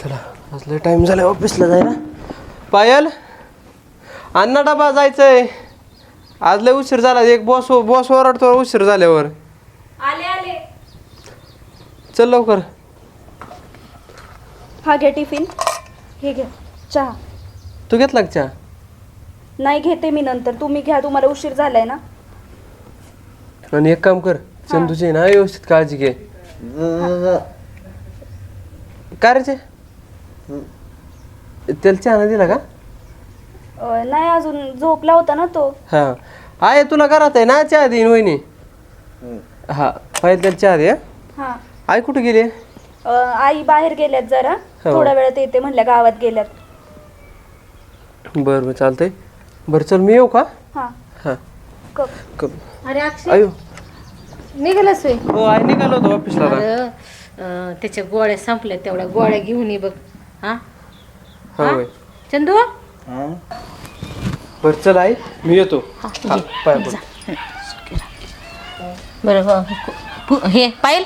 चला आज लय टाईम झाला ऑफिसला जायला. पायल अण्णा डबा जायचंय. आज लय उशीर झाला एक बॉस बॉस ओरडतो उशीर झाल्यावर. आले आले. चल लवकर. हा घ्या टिफिन हे घ्या चहा. तू घेतला का चहा? नाही घेते मी नंतर तुम्ही घ्या तुम्हाला उशीर झालाय ना. आणि एक काम कर चंदूची आहे ना व्यवस्थित काळजी घे. काय रे ते? त्याला चहा दिला का? अं, नाही अजून झोपला होता ना तो. हा. आहे तुला घरात आहे ना चहा देईन वहिनी? हा पाहिजे त्याला चहा दे हं? हा. आई कुठे गेली? अं, आई बाहेर गेल्यात जरा. हो. थोड्या वेळात येते म्हणल्या गावात गेल्यात. बरं बरं चालतंय. बरं चल मी येऊ का? हा. हा. कप. क- अरे अक्षय. अयो. निघालास वे हो आई निघालो होतो ऑफिसला आता. अरे अं, त्याच्या गोळ्या संपल्या तेवढ्या गोळ्या घेऊन ये बघ. हा? हा होय. चंदू? बरं चल आई मी येतो. हा, पाय पड. बरं हो. पु- हे. पाहिल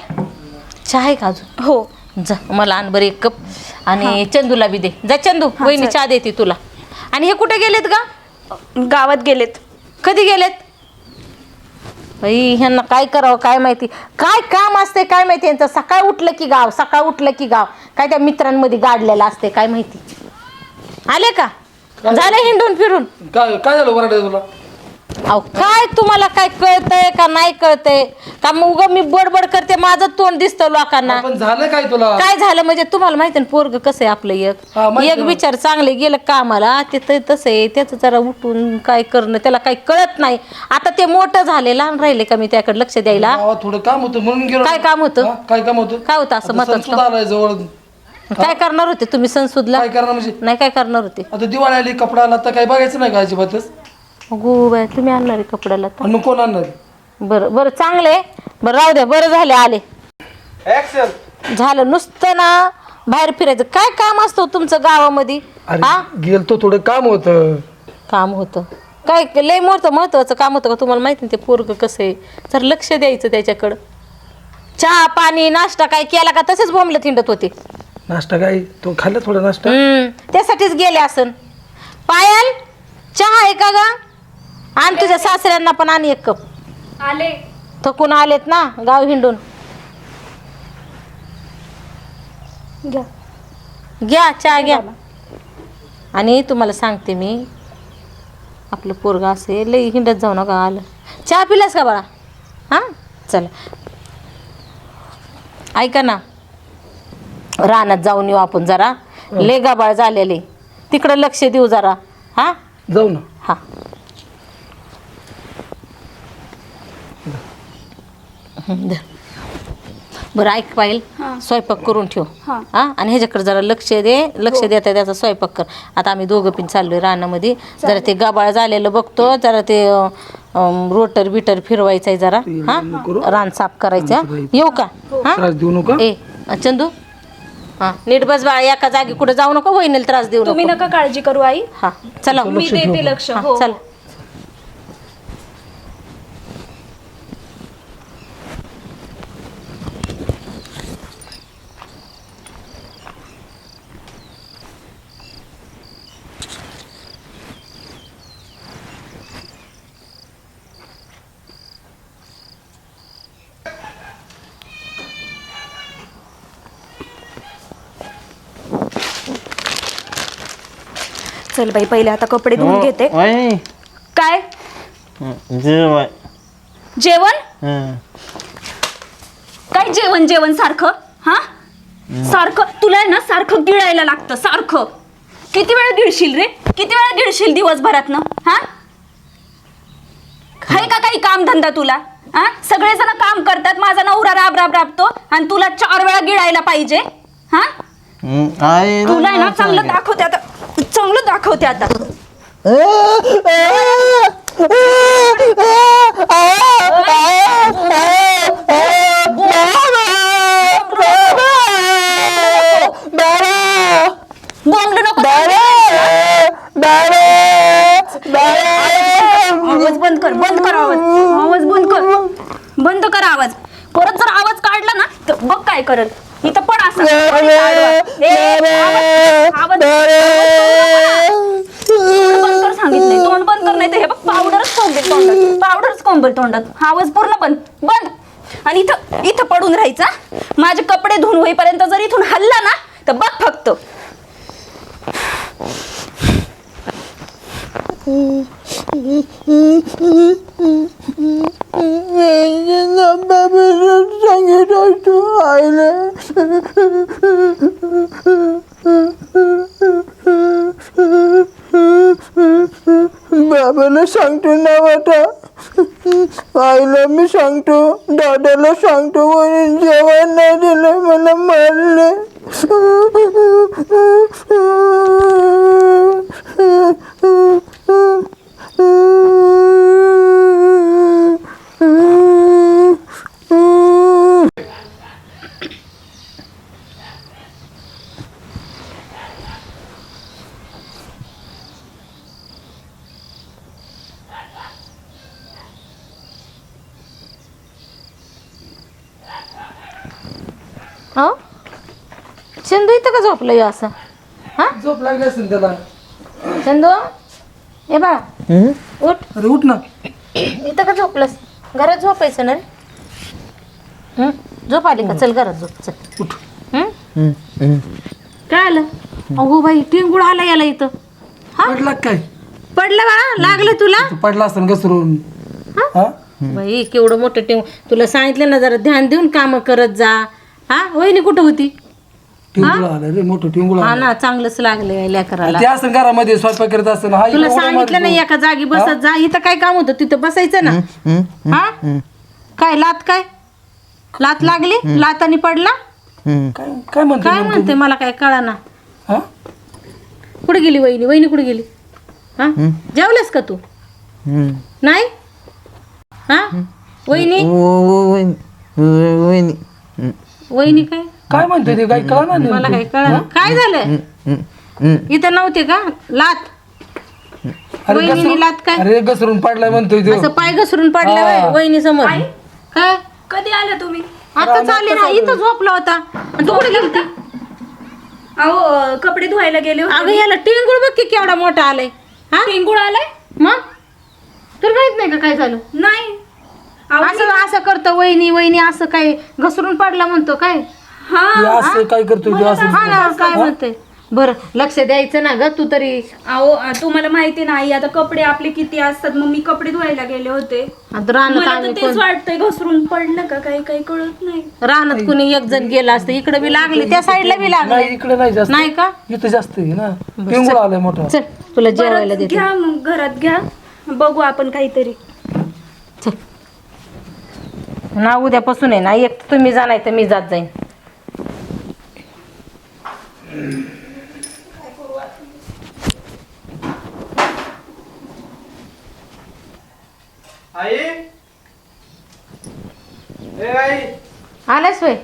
चहा आहे का अजून? हो. जा मला आण बरं एक कप. आणि चंदूला बी दे. जा चंदू हा, वहिनी. चहा देते तुला. आणि हे कुठे गेलेत का गावात गेलेत. कधी गेलेत? ह्यांना काय करावं काय माहिती? काय काम असते काय माहिती? यांचं सकाळ उठलं की गाव सकाळ उठलं की गाव. काय त्या मित्रांमध्ये गाडलेलं असते काय माहिती? आले का? झालं? हिंडून फिरून? काय काय झालं वराडे तुला? अहो काय तुम्हाला काय कळतंय का नाही कळतंय? का मग मी बडबड करते माझं तोंड दिसतं लोकांना. पण झालं काय तुला? काय झालं म्हणजे तुम्हाला माहिती ना पोरग कसं आहे आपलं एक? माहिती एक. विचार चांगले गेलं कामाला ते तसं आहे त्याचं जरा उठून काय करणं त्याला काही कळत नाही. आता ते मोठं झाले लहान राहिले का मी त्याकडे लक्ष द्यायला? गावात थोडं काम होतं म्हणून गेलो. काय काम होतं? हा, काय काम होतं? काय होतं असं आता महत्वाचं सण सुद्धा आलाय जवळ. काय करणार होते तुम्ही संसदला काय करणार म्हणजे? नाही काय करणार होते? आता दिवाळी आली कपडा आला तर काय बघायचं नाही का अजिबातच? गो बाय तुम्ही आणणार आहे कपड्याला तर आणि मग कोण आणणार? बरं बरं चांगले बरं राहू द्या बरं झाले आले. झालं नुसतं ना बाहेर फिरायचं. काय काम असतं तुमचं गावामध्ये? हा? अरे गेलतो थोडं काम होतं. काम होतं. काय लय मोठं महत्वाचं काम होतं का तुम्हाला माहिती ना ते पोरग कसं आहे? जर लक्ष द्यायचं त्याच्याकडं. चहा पाणी नाश्ता काय केला का तसेच बोंबलं थिंडत होते. नाश्ता काय? तो खाल्ला थोडा नाश्ता? हम्म, त्यासाठीच गेले असन. पायल चहा आहे का गा? आणि तुझ्या सासऱ्यांना पण आणि एक कप. आले. थकून आलेत ना गाव हिंडून. घ्या. घ्या चहा घ्या. आणि तुम्हाला सांगते मी आपलं पोरगा असे लई हिंडत जाऊ नका आलं. चहा पिलास का बाळा? हां? चला. ऐका ना रानात जाऊन येऊ आपण जरा. लय गाबाळ झालेले. तिकडं लक्ष देऊ जरा. हां? जाऊ ना. हां. हं, धर. बरं ऐक पाहिल हां. स्वयंपाक करून ठेव. हां. हा? आणि ह्याच्याकडे जरा लक्ष दे. लक्ष देता त्याचा स्वयंपाक कर. आता आम्ही दोघं पण चाललोय रानामध्ये. जरा ते गाबाळ झालेलं बघतो. जरा ते अं, रोटर बिटर फिरवायचं आहे जरा हा? रान साफ करायचं. येऊ का? हा. त्रास देऊ नका. ए चंदू? हा नीट बस बाळा. एका जागी कुठे जाऊ नको. वहिनीला त्रास देऊ तुम्ही नको. नका काळजी करू आई. हा चला. मी देते लक्ष. हा, हो. चला. चल बाई पहिले आता कपडे धुवून घेते. काय? जेवण. काय जेवण जेवण सारखं? हा? सारखं? तुला आहे ना सारखं गिळायला लागतं सारखं. किती वेळा गिळशील रे? किती वेळा गिळशील दिवसभरात ना हा आहे का काही काम धंदा तुला? हा? सगळेजण काम करतात माझा नवरा राब राब राबतो आणि तुला चार वेळा गिळायला पाहिजे. हा? तुला आहे ना चांगलं दाखवते आता. चांगलं दाखवते आता. बोंबलू नको आवाज बंद कर बंद कर आवाज. आवाज बंद कर. बंद कर आवाज. परत जर आवाज काढला ना तर बघ काय करल. इथं पण असं. ए, आवाज- आवाज- तोंड बंद कर सांगितलंय. तोंड बंद कर नाही तर हे बघ पावडरच कोंबेल तोंडात. पावडरच कोंबेल तोंडात. आवाज पूर्ण बंद. बंद. आणि इथं इथं पडून राहायचा माझे कपडे धुवून होईपर्यंत जर इथून हल्ला ना तर बघ फक्त. बाबाला सांगतो ना वाटा आईला मी सांगतो दादाला सांगतो म्हणून जेवण नाही दिलं मला मारले हो? चंदू इथं का झोपलं असं? हा? झोप लागली असेल त्याला. चंदू? ए बाळा. उठ. अरे उठ ना. इथं का झोपलंस? घरात झोपायचं ना रे. हं? झोप आली का? चल घरात झोप चल. उठ. हं? काय आलं? अगो बाई टिंगुळ आला याला इथं. हा? पडला का काय? पडलं बाळा लागलं तुला? तू पडला असताना घसरून. हा? बाई केवढं मोठं टिंग तुला सांगितलं ना जरा ध्यान देऊन काम करत जा. हा? वहिनी कुठं होती? टिंगुळा आला रे मोठं टिंगुळा हा ना चांगलंच लागले लेकराला. ते असं घरामध्ये स्वयंपाक करत असताना हा तुला सांगितलं नाही एका जागी बसत जा इथं काय काम होतं? तिथं बसायचं ना. हा? काय लात काय? लात लागली? लातानी पडला. काय काय म्हणतो काय म्हणते मला काय कळा ना हा? कुठे गेली वहिनी? वहिनी कुठे गेली? हा? जेवलेस का तू? नाही? हा? वहिनी? वहिनी काय? काय म्हणतोय ते? काय कळा ना मला काय कळा काय झालं? इथं नव्हते का? लात. अरे वहिनीने घसरून- लात काय? अरे घसरून पडलाय म्हणतोय तो. असं पाय घसरून पडला. वहिनी समोर काय? कधी आला तुम्ही? आता चालले ना इथं झोपला होता. आणि तू कुठे गेलती अहो अं, कपडे धुवायला गेले अगं होते याला टिंगुळ बघ की केवढा मोठा आलाय. हा? टिंगूळ आलाय? मग? तुला माहीत नाही का काय झालं? नाही. अहो, असं असं करतो वहिनी वहिनी असं काय घसरून पडला म्हणतो काय? हा हे असं काय करतोय ते असं? हा? ना काय म्हणते बरं लक्ष द्यायचं ना ग तू तरी. अहो तुम्हाला माहिती नाही आता कपडे आपले किती असतात मग मी कपडे धुवायला गेले होते. आता रानात मला तर आम्ही तेच वाटतंय घसरून पडलं का काही काही कळत नाही. रानात कुणी एक जण गेला असतं इकडे बी लागले त्या साईडला बी लागले. नाही इकडे नाही जास्त. नाही का? इथं जास्त आहे ना. टिंगुळा आलाय मोठा. चल तुला जेवायला देते. घ्या मग घरात घ्या. बघू आपण काहीतरी. चल. ना उद्यापासून आहे ना एक तर तुम्ही जा नाही तर मी जात जाईन आई ए आई आलास वय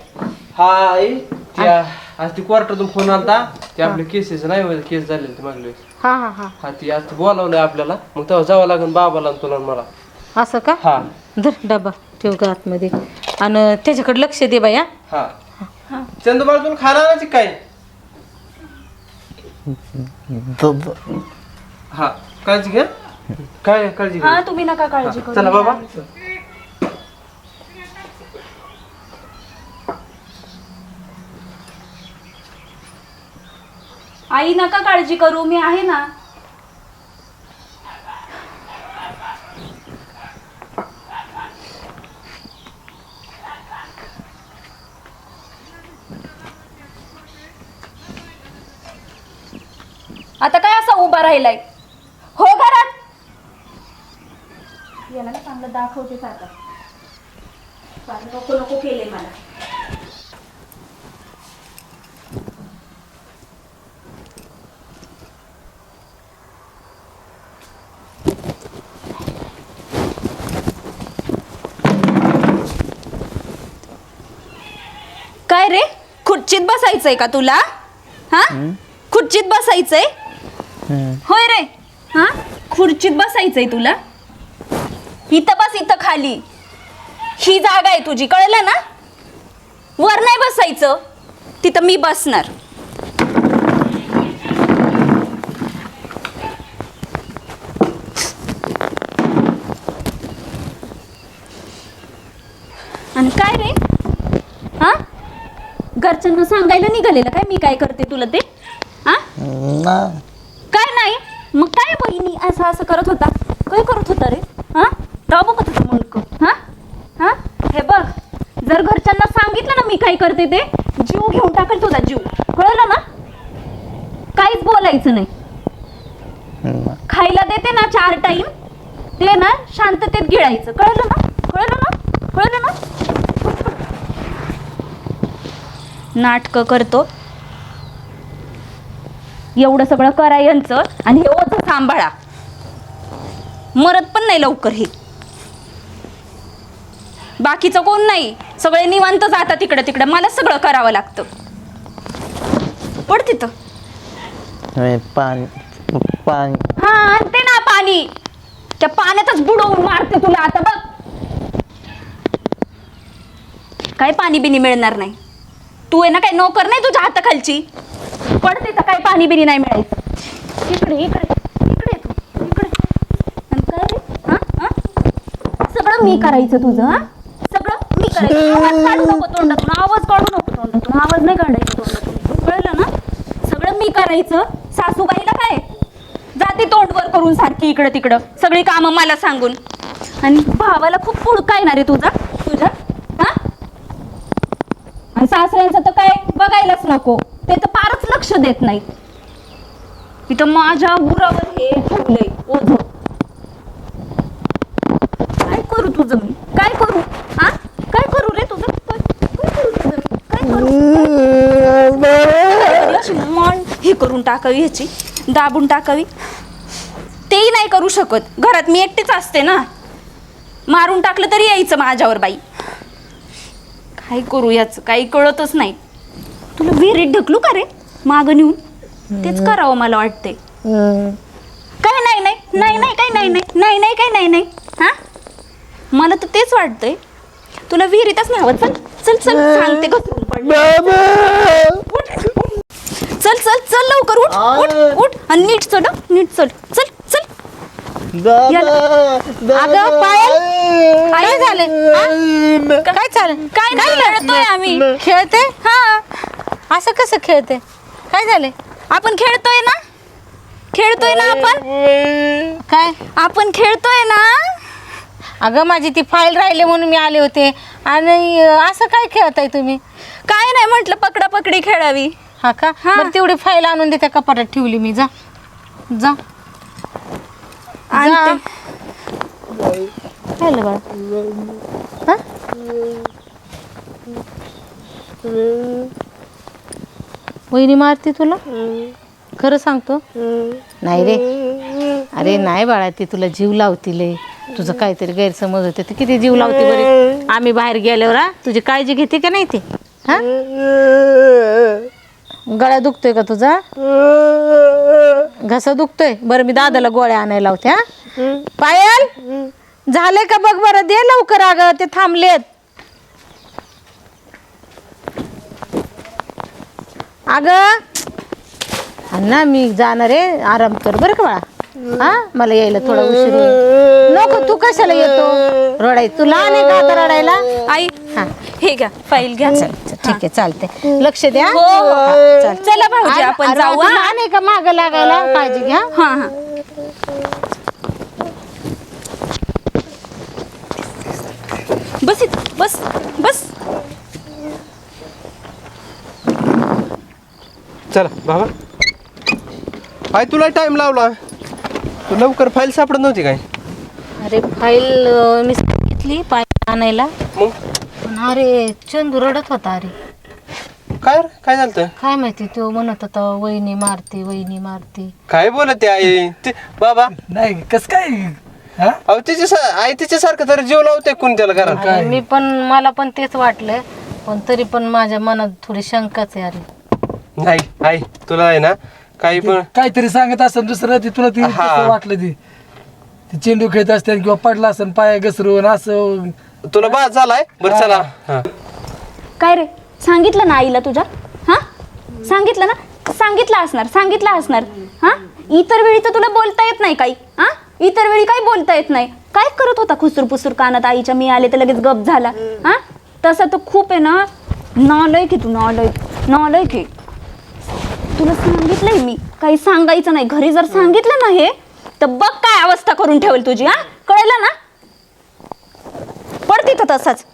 हा आई त्या आज ती कोर्टातून फोन आलता ते आपल्या केसेस नाही केस झालेले ते मागले. हा हा हा. हा ती आज बोलावलंय आपल्याला मग तेव्हा जावं लागेल बाबाला आणि तुला आणि मला. असं का? हा. धर डबा ठेव ग आतमध्ये. आणि त्याच्याकडे लक्ष दे बाया हा. चंदूबाळ तुला खायला आणायची काय? हा. काळजी घ्या काय काळजी घ्या हा तुम्ही नका काळजी करू. चला बाबा. आई नका काळजी करू मी आहे ना. आता काय असा उभा राहिलाय? हो घरात? याला चांगलं दाखवते आता नको नको केले मला. काय रे? खुर्चीत बसायचंय का तुला? हा? खुर्चीत बसायचंय? होय रे. हा? खुर्चीत बसायचंय तुला? इथं बस इथं खाली. ही जागा आहे तुझी कळलं ना? वर नाही बसायचं. तिथं मी बसणार आणि काय रे हा घरच्यांना सांगायला निघालेलं. काय मी काय करते तुला ते? हा? काय नाही. मग काय बहिणी असं असं करत होता? काय करत होता रे? हा? तेव्हा बघत होता मुंडक हा? हा? हे बघ जर घरच्यांना सांगितलं ना मी काय करते ते जीव घेऊन टाकल तुझा जीव. कळलं ना? काहीच बोलायचं नाही. खायला देते ना चार टाइम ते ना शांततेत गिळायचं कळलं ना कळलं ना कळलं ना नाटकं करतो. एवढं सगळं करा यांचं आणि हे ओझं सांभाळा. मरत पण नाही लवकर हे. बाकीचं कोण नाही. सगळे निवांत जातात तिकडं तिकडं. मला सगळं करावं लागतं. पड तिथं पाणी पाणी. हा आणते ना पाणी. त्या पाण्यातच बुडवून मारते तुला आता बघ. काय पाणी बिनी मिळणार नाही. तू आहे ना काय नोकर नाही तुझ्या हाताखालची. पडते तर काय पाणी बिनी नाही मिळायचं. इकडे इकडे इकडे तू इकडे. आणि काय रे? हा? हा? सगळं मी करायचं तुझं हा? सगळं मी करायचं. आवाज काढू नको तोंडातून आवाज काढू नको तोंडातून. आवाज नाही काढायचा तोंडातून. कळलं ना? सगळं मी करायचं. सासूबाईला काय? जाते तोंडवर करून सारखी इकडं तिकडं. सगळी कामं मला सांगून. आणि भावाला खूप पुळका येणार आहे तुझा. आणि सासऱ्यांचं तर काय बघायलाच नको. ते तर फारच लक्ष देत नाही इथं माझ्या उरावर हे ठेवलंय ओझ. काय करू तुझं मी? काय करू? हा? काय करू रे तुझं? काय करू तुझं मी? काय करू? मान हे करून टाकावी ह्याची दाबून टाकावी. तेही नाही करू शकत. घरात मी एकटीच असते ना. मारून टाकलं तरी यायचं माझ्यावर बाई. काय करू याचं काही कळतच नाही. तुला विहिरीत ढकलू का रे? मागं नेऊन? तेच करावं मला वाटते काय नाही नाही नाही नाही काही नाही नाही नाही नाही काही नाही नाही. हा? मला तर तेच वाटतंय. तुला विहिरीतच नाही हवं चल चल चल सांगते घसरून पडलं चल चल चल लवकर उठ उठ उठ. आणि नीट हं, नीट चल चल. अगं पायल? काय झाले? काय चालेल काय नाही खेळतोय आम्ही. खेळते हा. असं कसं खेळते काय झाले? आपण खेळतोय ना? खेळतोय ना आपण? काय? आपण खेळतोय ना? अगं माझी ती फाईल राहिली म्हणून मी आले होते. आणि अं, असं काय खेळताय तुम्ही? काय नाही म्हटलं पकडा पकडी खेळावी. हा का? हा. बरं तेवढी फाईल आणून दे त्या कपाटात ठेवली मी. जा. जा. आणते. काय झालं बाळा. हा? वहिनी मारते तुला? खरं सांगतो? नाही रे. अरे नाही बाळा ती तुला जीव लावती लय. तुझं काहीतरी गैरसमज होते. ती किती जीव लावते बरे? आम्ही बाहेर गेल्यावर? तुझी काळजी घेते का नाही ते? हा? गळा दुखतोय का तुझा? घसा दुखतोय? बरं मी दादाला गोळ्या आणायला लावते हा? पायल झाले का बघ बरं? दे लवकर अगं ते थांबलेत. अग ना मी जाणार आहे आराम कर बरं का बाळा. हा? मला यायला थोडा उशीर होईल. नको तू कशाला येतो? रडाय तू लहान आहे का आता रडायला? आई हा. हे घ्या फाईल घ्या. चल, चल, ठीक आहे चालते लक्ष द्या. हो, हो. हा, चल. चला भाऊजी आपण अरे, जाऊ तू हा? लहान आहे का माग लागायला? काळजी घ्या. हा हा. बस इथं, बस बस. चला बाबा. काय तुला टाइम लावला. तू लवकर फाईल सापडत नव्हती काय? अरे फाईल अं, मी घेतली पाय आणायला. मग? पण अरे चंदू रडत होता अरे. काय रे? काय झालं काय माहिती तो म्हणत होता वहिनी मारते वहिनी मारते. काय बोलत आई? ते बाबा. नाही कस काय? हा? अहो तिच्या सा- आई तिच्यासारखं तरी जीव लावते कोण त्याला घरात? अरे, मी पण मला पण तेच वाटलं पण तरी पण माझ्या मनात थोडी शंकाच आहे अरे. नाही आई तुला आहे ना काही पण. काहीतरी सांगत असेल दुसरं ते तुला ती हा. वाटलं ती. ती चेंडू खेळत असते किंवा पडला असेल पाया घसरून असं. तुला बाज झालाय? बरं चला. हा. काय रे? सांगितलं ना आईला तुझ्या? हा? सांगितलं ना? सांगितलं असणार सांगितलं असणार. हा? इतर वेळी तर तुला बोलता येत नाही काही. हा? इतर वेळी काही बोलता येत नाही. काय करत होता खुसूर पुसूर कानात आईच्या? मी आले तर लगेच गप झाला. हा? तसा तो खूप आहे ना? नालायक आहे तू नालायक नालायक आहे. तुला सांगितलंय मी. काही सांगायचं नाही. घरी जर सांगितलं ना हे तर बघ काय अवस्था करून ठेवेल तुझी हा? कळलं ना? पड तिथं तसाच.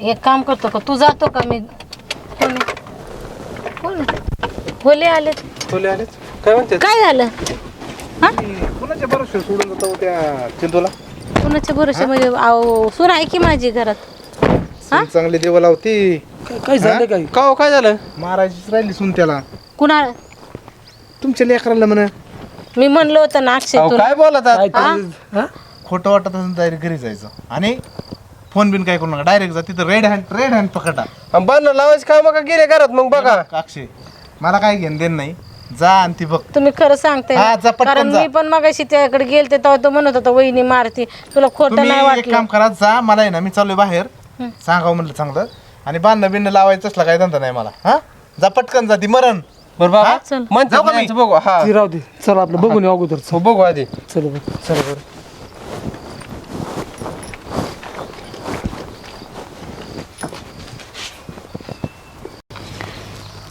एक काम करतो का? तू जातो का? मी कोण? आहे? कोण? आहे? भोले आले तुले काय म्हणते? काय झालं? कुणाच्या बरोबर सोडून जातो त्या चिंतूला कोणाच्या भरोशा म्हणजे अहो सून आहे की माझी घरात? हा? चांगली देवा लावती. काय- काय झालं काय? का हो, काय झालं? महाराजीच राहिली सुन त्याला कुणा तुमच्या लेकराला म्हण. मी म्हणलं होतं ना अक्षय अहो, तुला काय बोलत काय हा? खोटं वाटत असेल डायरेक्ट घरी जायचं. आणि फोन बिन काय करू नका. डायरेक्ट जा तिथं रेड हँड रेड हँड पकडा. बांधणं लावायची काम का गेले घरात मग बघा. अक्षय मला काय घेणं देणं नाही. जा आणि ती बघ. तुम्ही खरं सांगते हा, जा पटकन कारण जा. मी पण मगाशी त्याकडे गेलते तेव्हा तो म्हणत होता वहिनी मारती. तुला खोटं तुम्ही नाही एक वाटलं. काम करा जा मला आहे ना मी चाललोय बाहेर. सांगावं म्हणलं चांगलं. आणि बांधणं बिणणं लावायचं असला काय धंदा नाही मला. हा? जा पटकन जा ती मरण. बरं बाबा चल. म्हणते जाऊ का मी? यांचं बघू हा. ती राहू दे. चल आपलं बघून येऊ अगोदर. हो, बघू आधी. चल बघ चल बरं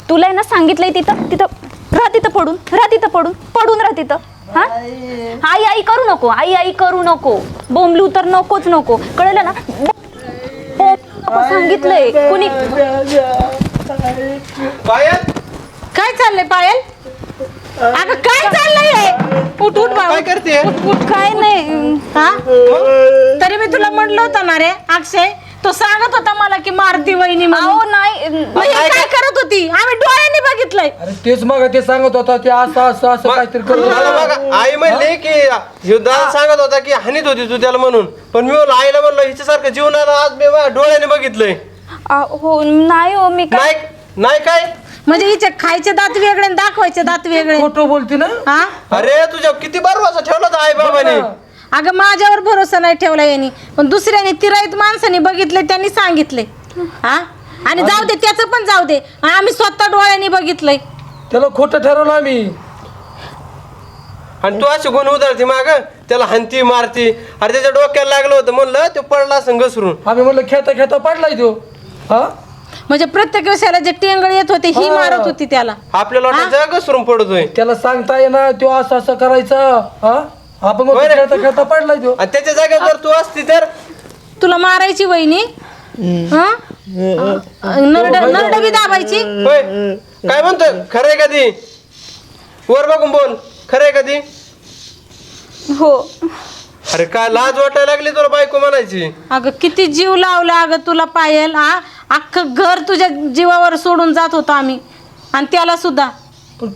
तुला आहे ना सांगितलंय तिथं? तिथं राहा तिथं पडून राहा तिथं पडून पडून राहा तिथं. हा? आई आई करू नको आई आई करू नको. बोंबलू तर नकोच नको. कळलं ना? नको सांगितलंय. कुणी पायल? काय चाललंय पायल? अगं काय चाललंय? उठ उठ बाबा काय करते? उठ उठ. काय नाही. हा? तरी मी तुला म्हटलं होतं ना रे अक्षय तो सांगत होता मला की मारती वहिनी म्हणून. अहो नाही. मग हे काय करत होती? आम्ही डोळ्यांनी बघितलंय. अरे तेच मग ते सांगत होता ते असं असं असं काहीतरी करत होता. मला बघा आई म्हणली की युद्धाला सांगत होता की हानीत होती तू त्याला म्हणून. पण मी म्हणलो आईला म्हणलं हिच्यासारखं जीवनाला आज मी डोळ्याने बघितलंय. हो नाही हो मी काय नाही नाही काय? म्हणजे हिचे खायचे दात वेगळे आणि दाखवायचे दात वेगळे. खोटं बोलते ना? हा? अरे तुझ्या किती बरवाचा ठेवला होता आई बाबाने. अगं माझ्यावर भरोसा नाही ठेवला यांनी. पण दुसऱ्याने तिराईत माणसाने बघितले त्यांनी सांगितले. हा? आणि जाऊ दे त्याचं पण जाऊ दे. आम्ही स्वतः डोळ्यांनी बघितलंय. त्याला खोटं ठरवलं आम्ही. आणि तू अशी गुण उधळती माग? त्याला हंती मारती. अरे त्याच्या डोक्याला लागलं होतं. म्हणलं तो पडला असं घसरून. आम्ही म्हणलं खेळता खेळता पडलाय तो. हा? म्हणजे प्रत्येक विषयाला जे टेंगळ येत होते ही हा. मारत होती त्याला. आपल्याला वाटायचं घसरून पडतोय. त्याला सांगता येईना तो असं असं करायचं. हा? आपण म्हणतो होय रे. खेळता खेळता पडलाय तो. आणि त्याच्या जागेवर जर तू असती तर? तुला मारायची वहिनी? हा? नरड नरड बी दाबायची? होय. काय म्हणतोय? खरंय कधी वर बघून बोल. खरंय कधी हो. अरे काय लाज वाटायला लागली तुला बायको म्हणायची? अगं किती जीव लावला अगं तुला पायल हा अख्खं घर तुझ्या जीवावर सोडून जात होतो आम्ही. आणि त्याला सुद्धा.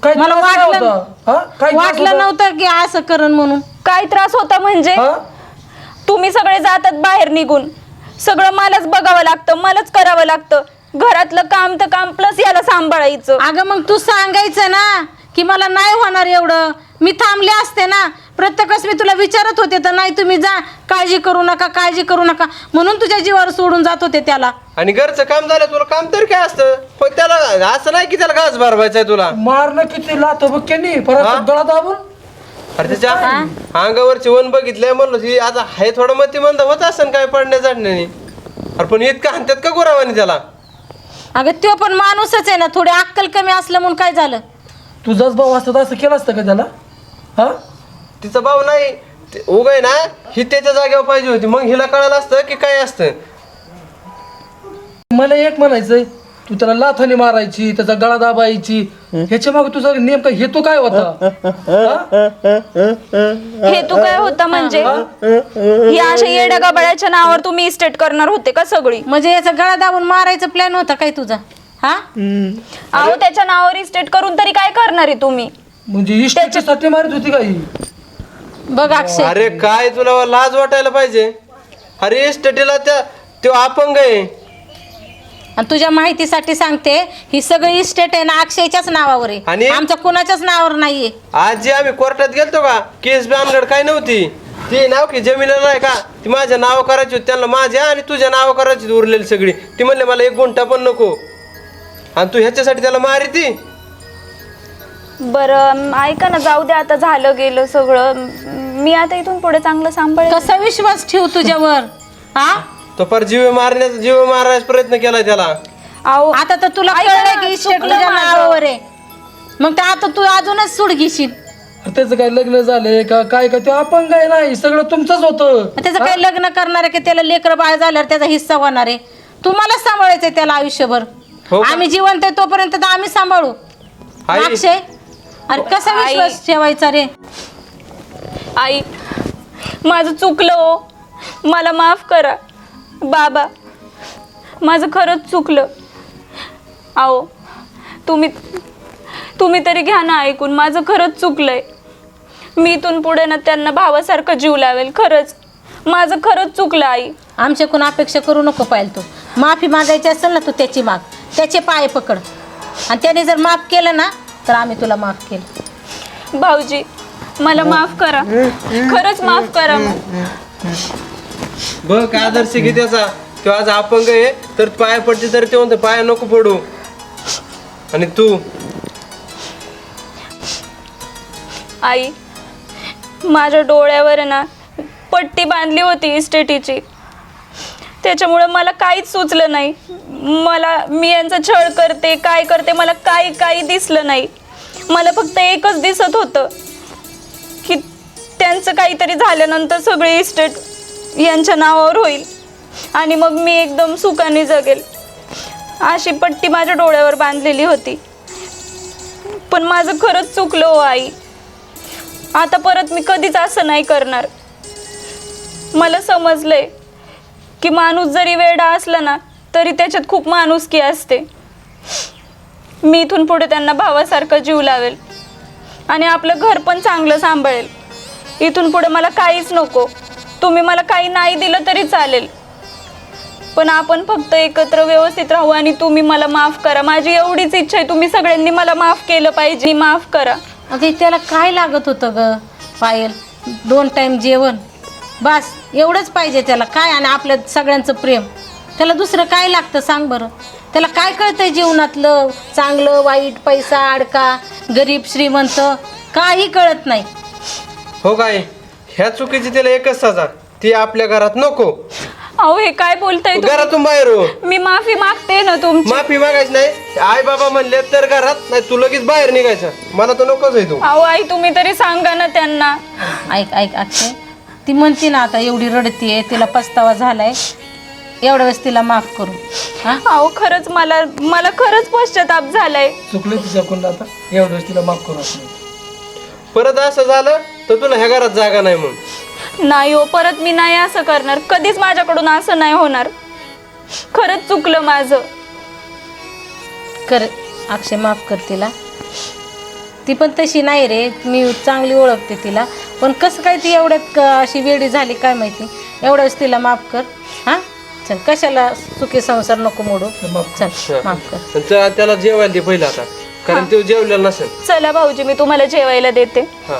काय मला त्रास काय वाटलं- होता? हा? काय त्रास वाटलं होता? नव्हतं की असं करण म्हणून. काय त्रास होता म्हणजे? हा? तुम्ही सगळे जातात बाहेर निघून. सगळं मलाच बघावं लागतं मलाच करावं लागतं. घरातलं काम तर काम प्लस याला सांभाळायचं. अगं मग तू सांगायचं ना की मला नाही होणार एवढं. मी थांबले असते ना. प्रत्येकच मी तुला विचारत होते तर नाही तुम्ही जा. काळजी करू नका काळजी करू नका. म्हणून तुझ्या जीवावर सोडून जात होते त्याला. आणि घरचं काम झालं तुला काम तरी काय असतं? पण त्याला असं नाही की त्याला घास भरवायचा आहे तुला. मारणं किती लाथ बक्क्यांनी परत हा? गळा दाबून? अरे त्याच्या अंगावरची वन बघितलंय म्हणलं की आता हाय थोडं मती मंद होत असेल काय पडण्या चढण्याने अरे पण इतकं हाणतात का गुरावानी त्याला? अगं तो पण माणूसच आहे ना थोडी अक्कल कमी असलं म्हणून काय झालं? तुझाच भाऊ असतं असं केलं असतं का त्याला? हा? तिचा भाऊ नाही ते उगाय ना ही त्याच्या जागेवर पाहिजे होती. मग हिला कळालं असतं की काय असतं? मला एक म्हणायचंय तू त्याला लाथाने मारायची त्याचा गळा दाबायची ह्याच्या मागे तुझा नेमका हेतू काय होता? हा? हे तू काय होतं म्हणजे? या अशा येड्या गबाळ्याच्या नावावर तुम्ही इस्टेट करणार होते का सगळी? म्हणजे याचा गळा दाबून मारायचा प्लॅन होता काय तुझा? हा? अहो त्याच्या नावावर इस्टेट करून तरी काय करणार आहे तुम्ही? म्हणजे इष्टासाठी मारित होती का ही? बघ अक्षय. अरे काय तुला लाज वाटायला पाहिजे? अरे स्टडीला त्या तो अपंग आहे. आणि तुझ्या माहितीसाठी सांगते ही सगळी इस्टेट आहे ना अक्षयच्याच नावावर आणि- आहे आमच्या कुणाच्याच नावावर नाहीये. आज जे आम्ही कोर्टात गेलतो का केस बानगड काय नव्हती. ती नाव की जमिनीला नाही का ती माझ्या नाव करायची होती त्यांना माझ्या आणि तुझ्या नाव करायची होती उरलेली सगळी. ती म्हणले मला एक गुंठा पण नको. आणि तू ह्याच्यासाठी त्याला मारी ती? बरं ऐका ना जाऊ दे आता झालं गेलं सगळं. म- मी आता इथून पुढे चांगलं सांभाळ कसा विश्वास ठेवू तुझ्यावर? हा? तो फार जीव मारण्याचा जीव मारायचा प्रयत्न केलाय त्याला. अहो आता तर तुला कळलं की इस्टेट चुकलं तुझ्या माझं. नावावर आहे. मग तर आता तू अजूनच सूड घेशील. अरे त्याचं काय लग्न झालंय का काय का ते अपंग आहे नाही सगळं तुमचंच होतं. मग त्याचं काही लग्न करणार आहे की? त्याला लेकर बाळ झाल्यावर त्याचा हिस्सा होणार आहे. तुम्हाला सांभाळायचंय त्याला आयुष्यभर. हो का? आम्ही जिवंत आहे तोपर्यंत तर आम्ही सांभाळू. आई. अक्षय अरे कसा आई. विश्वास ठेवायचा रे? आई माझं चुकलं हो. मला माफ करा. बाबा माझं खरंच चुकलं. आहो तुम्ही तुम्ही तरी घ्या ना ऐकून माझं खरंच चुकलंय. मी इथून पुढे ना त्यांना भावासारखं जीव लावेल खरंच. माझं खरंच चुकलं आई. आमच्याकडून अपेक्षा करू नको पाहिजे तू. माफी मागायची असेल ना तू त्याची माग. त्याचे पाय पकड. आणि त्याने जर माफ केलं ना तर आम्ही तुला माफ केलं. भाऊजी मला माफ करा. खरंच माफ करा बघ आदर्श घे त्याचा? तो आज अपंग आहे तर पाय पडते तर ते म्हणतो पाय नको पडू. आणि तू? आई माझ्या डोळ्यावर ना पट्टी बांधली होती इस्टेटीची. त्याच्यामुळं मला काहीच सुचलं नाही. मला मी यांचा छळ करते काय करते मला काही काही दिसलं नाही. मला फक्त एकच दिसत होतं की त्यांचं काहीतरी झाल्यानंतर सगळी इस्टेट यांच्या नावावर होईल. आणि मग मी एकदम सुखाने जगेल. अशी पट्टी माझ्या डोळ्यावर बांधलेली होती. पण माझं खरंच चुकलं हो आई. आता परत मी कधीच असं नाही करणार. मला समजलंय की माणूस जरी वेडा असला ना तरी त्याच्यात खूप माणुसकी असते. मी इथून पुढे त्यांना भावासारखं जीव लावेल. आणि आपलं घर पण चांगलं सांभाळेल. इथून पुढे मला काहीच नको. तुम्ही मला काही नाही दिलं तरी चालेल. पण आपण फक्त एकत्र व्यवस्थित राहू आणि तुम्ही मला माफ करा. माझी एवढीच इच्छा आहे तुम्ही सगळ्यांनी मला माफ केलं पाहिजे. माफ करा. अगं त्याला काय लागत होतं ग? पायल दोन टाइम जेवण. बस एवढंच पाहिजे त्याला. काय आणि आपल्या सगळ्यांचं प्रेम? त्याला दुसरं काय लागतं सांग बरं? त्याला काय कळतंय जीवनातलं? चांगलं वाईट पैसा अडका गरीब श्रीमंत? काही कळत नाही. हो काय? ह्या चुकीची त्याला एकच सजा. ती आपल्या घरात नको. अहो हे काय बोलताय तुम्ही? घरातून बाहेर हो. मी माफी मागते ना तुमची. माफी मागायची नाही. आई बाबा म्हणले तर घरात नाही तू लगेच बाहेर निघायचं. मला तर नकोच आहे तू. अहो आई तुम्ही तरी सांगा ना त्यांना. ऐक ऐक अक्षय. ती म्हणते ना आता एवढी रडतीये तिला पस्तावा झालाय. एवढ्या वेळेस तिला माफ करू. हा? अहो खरंच मला मला खरंच पश्चाताप झालाय. चुकलं तिच्याकडून आता. एवढं तिला माफ करू परत असं झालं तर तुला ह्या घरात जागा नाही म्हणून. नाही हो परत मी नाही असं करणार. कधीच माझ्याकडून असं नाही होणार. खरंच चुकलं माझं. कर अक्षय माफ कर तिला. ती पण तशी नाही रे. मी चांगली ओळखते तिला. पण कसं काय ती एवढ्यात क- अशी वेळी झाली काय माहिती? एवढ्याच तिला माफ कर. हां? चल कशाला सुखी संसार नको मोडू. माफ चल माफ कर. त्या- त्याला जेवायला दे पहिलं आता. कारण तो जेवलेला नसेल. चला भाऊजी मी तुम्हाला जेवायला देते. हा.